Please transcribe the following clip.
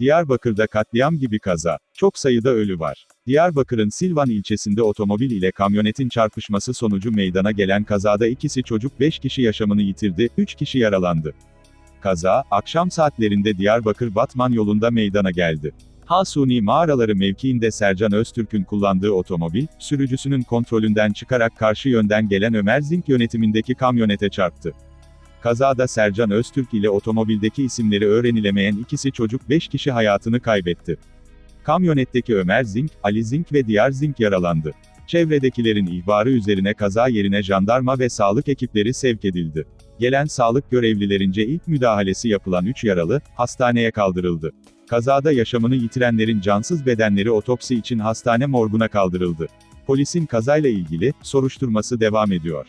Diyarbakır'da katliam gibi kaza. Çok sayıda ölü var. Diyarbakır'ın Silvan ilçesinde otomobil ile kamyonetin çarpışması sonucu meydana gelen kazada ikisi çocuk 5 kişi yaşamını yitirdi, 3 kişi yaralandı. Kaza, akşam saatlerinde Diyarbakır-Batman yolunda meydana geldi. Hasuni mağaraları mevkiinde Sercan Öztürk'ün kullandığı otomobil, sürücüsünün kontrolünden çıkarak karşı yönden gelen Ömer Zink yönetimindeki kamyonete çarptı. Kazada Sercan Öztürk ile otomobildeki isimleri öğrenilemeyen ikisi çocuk 5 kişi hayatını kaybetti. Kamyonetteki Ömer Zink, Ali Zink ve Diyar Zink yaralandı. Çevredekilerin ihbarı üzerine kaza yerine jandarma ve sağlık ekipleri sevk edildi. Gelen sağlık görevlilerince ilk müdahalesi yapılan 3 yaralı, hastaneye kaldırıldı. Kazada yaşamını yitirenlerin cansız bedenleri otopsi için hastane morguna kaldırıldı. Polisin kazayla ilgili, soruşturması devam ediyor.